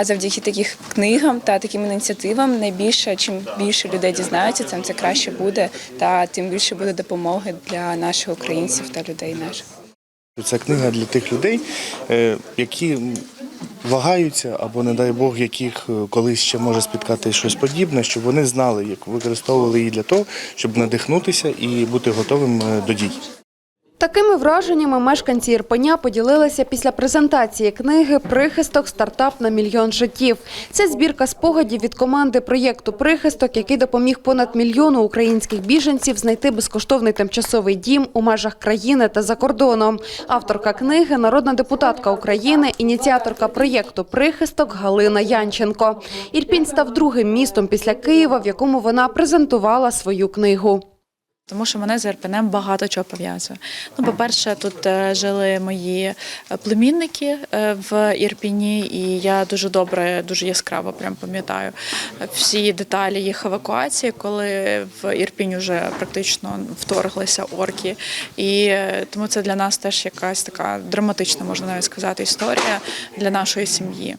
А завдяки таких книгам та таким ініціативам найбільше, чим більше людей дізнаються, тим це краще буде, та тим більше буде допомоги для наших українців та людей наших. Це книга для тих людей, е, які вагаються або, не дай Бог, яких е, колись ще може спіткати щось подібне, щоб вони знали, як використовували її для того, щоб надихнутися і бути готовим е, до дій. Такими враженнями мешканці Ірпеня поділилися після презентації книги Прихисток стартап на мільйон життів. Це збірка спогадів від команди проєкту Прихисток, який допоміг понад мільйону українських біженців знайти безкоштовний тимчасовий дім у межах країни та за кордоном. Авторка книги народна депутатка України, ініціаторка проєкту Прихисток Галина Янченко. Ірпінь став другим містом після Києва, в якому вона презентувала свою книгу. Тому що мене з ірпенем багато чого пов'язує. Ну, по-перше, тут е, жили мої е, племінники е, в Ірпіні, і я дуже добре, дуже яскраво прям пам'ятаю всі деталі їх евакуації, коли в Ірпінь вже практично вторглися орки. І тому це для нас теж якась така драматична, можна навіть сказати, історія для нашої сім'ї.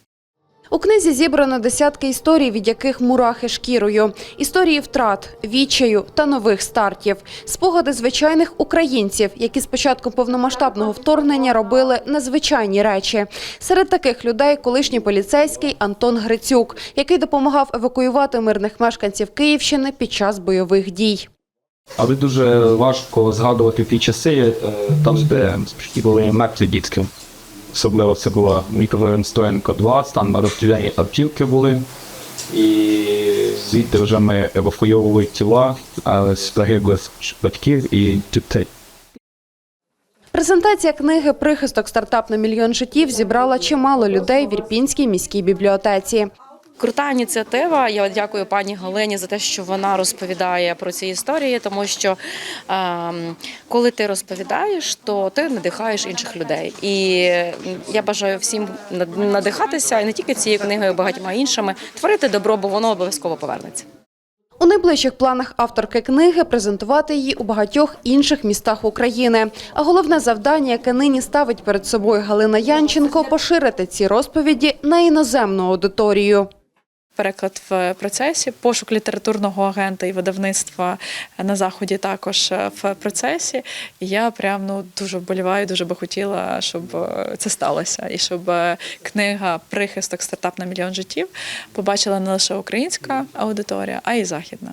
У книзі зібрано десятки історій, від яких мурахи шкірою. Історії втрат, відчаю та нових стартів. Спогади звичайних українців, які з початку повномасштабного вторгнення робили незвичайні речі. Серед таких людей колишній поліцейський Антон Грицюк, який допомагав евакуювати мирних мешканців Київщини під час бойових дій. Але дуже важко згадувати ті часи, е, там, де були мертві дітки. Особливо це була мікрорайон Стоянка 2, там розстріляні автівки були. І звідти вже ми евакуйовували тіла але загиблих батьків і дітей. Презентація книги Прихисток стартап на мільйон життів зібрала чимало людей в Ірпінській міській бібліотеці. Крута ініціатива. Я дякую пані Галині за те, що вона розповідає про ці історії, тому що ем, коли ти розповідаєш, то ти надихаєш інших людей. І я бажаю всім надихатися і не тільки цією книгою, а багатьма іншими, творити добро, бо воно обов'язково повернеться. У найближчих планах авторки книги презентувати її у багатьох інших містах України. А головне завдання, яке нині ставить перед собою Галина Янченко, поширити ці розповіді на іноземну аудиторію. Переклад в процесі, пошук літературного агента і видавництва на заході також е, в процесі. І я прям ну дуже вболіваю, дуже би хотіла, щоб е, це сталося, і щоб е, книга Прихисток стартап на мільйон життів побачила не лише українська аудиторія, а й західна.